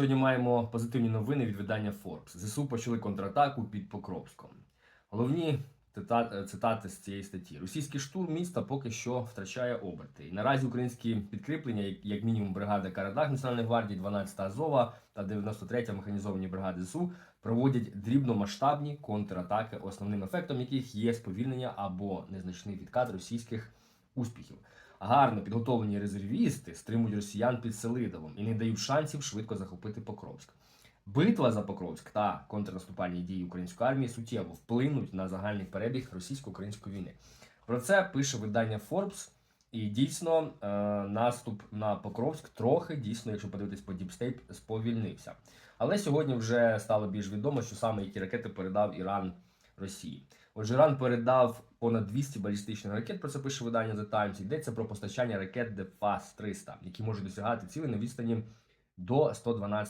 Сьогодні маємо позитивні новини від видання Forbes. ЗСУ почали контратаку під Покровськом. Головні цитати з цієї статті: російський штурм міста поки що втрачає оберти. І наразі українські підкріплення, як- мінімум бригада Карадах Національної гвардії, 12 Азова та 93 механізовані бригади ЗСУ проводять дрібномасштабні контратаки, основним ефектом яких є сповільнення або незначний відкат російських успіхів. Гарно підготовлені резервісти стримують росіян під Селидовом і не дають шансів швидко захопити Покровськ. Битва за Покровськ та контрнаступальні дії української армії суттєво вплинуть на загальний перебіг російсько-української війни. Про це пише видання Forbes. І дійсно е, наступ на Покровськ трохи дійсно, якщо подивитись по Діпстейп, сповільнився. Але сьогодні вже стало більш відомо, що саме які ракети передав Іран Росії. Отже, Іран передав понад 200 балістичних ракет. Про це пише видання The Times. Йдеться про постачання ракет ДЕФАС 300 які можуть досягати цілі на відстані до 112